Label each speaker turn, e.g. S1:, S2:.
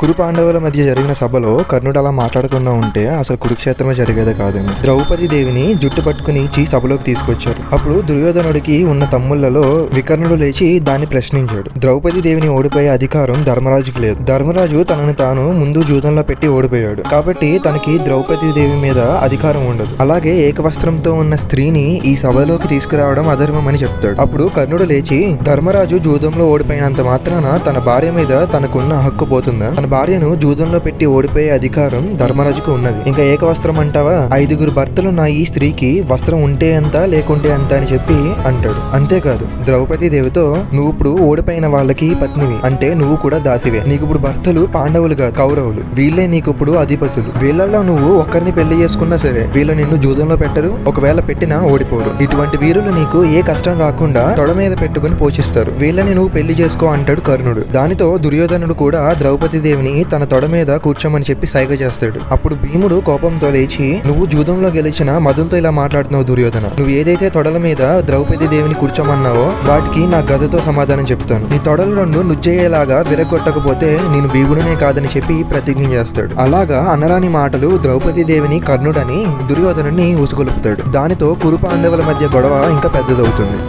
S1: కురు పాండవుల మధ్య జరిగిన సభలో కర్ణుడు అలా మాట్లాడకుండా ఉంటే అసలు కురుక్షేత్రమే జరిగేదే కాదు ద్రౌపది దేవిని జుట్టు పట్టుకుని ఇచ్చి సభలోకి తీసుకొచ్చారు. అప్పుడు దుర్యోధనుడికి ఉన్న తమ్ముళ్ళలో వికర్ణుడు లేచి దాన్ని ప్రశ్నించాడు. ద్రౌపది దేవిని ఓడిపోయే అధికారం ధర్మరాజుకి లేదు. ధర్మరాజు తనను తాను ముందు జూదంలో పెట్టి ఓడిపోయాడు. కాబట్టి తనకి ద్రౌపది దేవి మీద అధికారం ఉండదు. అలాగే ఏకవస్త్రంతో ఉన్న స్త్రీని ఈ సభలోకి తీసుకురావడం అధర్మం అని చెప్తాడు. అప్పుడు కర్ణుడు లేచి ధర్మరాజు జూదంలో ఓడిపోయినంత మాత్రాన తన భార్య మీద తనకున్న హక్కు పోతుందా? తన భార్యను జూదంలో పెట్టి ఓడిపోయే అధికారం ధర్మరాజుకు ఉన్నది. ఇంకా ఏకవస్త్రం అంటావా? ఐదుగురు భర్తలున్న ఈ స్త్రీకి వస్త్రం ఉంటే ఎంత లేకుంటే ఎంత అని చెప్పి అంటాడు. అంతేకాదు ద్రౌపది దేవితో నువ్వు ఇప్పుడు ఓడిపోయిన వాళ్ళకి పత్నివి. అంటే నువ్వు కూడా దాసివే. నీకు ఇప్పుడు భర్తలు పాండవులు కాదు కౌరవులు. వీళ్ళే నీకు ఇప్పుడు అధిపతులు. వీళ్ళల్లో నువ్వు ఒక్కరిని పెళ్ళి చేసుకున్నా సరే వీళ్ళు నిన్ను జూదంలో పెట్టరు ఒకవేళ పెట్టినా ఓడిపోరు. ఇటువంటి వీరులు నీకు ఏ కష్టం రాకుండా తొడ మీద పెట్టుకుని పోషిస్తారు. వీళ్ళని నువ్వు పెళ్ళి చేసుకో అంటాడు కర్ణుడు. దానితో దుర్యోధనుడు కూడా ద్రౌపది దేవిని తన తొడ మీద కూర్చోమని చెప్పి సైగ చేస్తాడు. అప్పుడు భీముడు కోపంతో లేచి నువ్వు జూదంలో గెలిచిన మధులతో ఇలా మాట్లాడుతున్నావు దుర్యోధన. నువ్వు ఏదైతే తొడల మీద ద్రౌపది దేవిని కూర్చోమన్నావో వాటికి నా గదతో సమాధానం చెప్తాను. నీ తొడలు రెండు నుజ్జయ్యేలాగా విరగొట్టకపోతే నేను భీముడినే కాదని చెప్పి ప్రతిజ్ఞ చేస్తాడు. అలాగా అనరాని మాటలు ద్రౌపది దేవిని కర్ణుడని దుర్యోధనుని ఉసుగొలుపుతాడు దానితో కురు పాండవుల మధ్య గొడవ ఇంకా పెద్దదవుతుంది.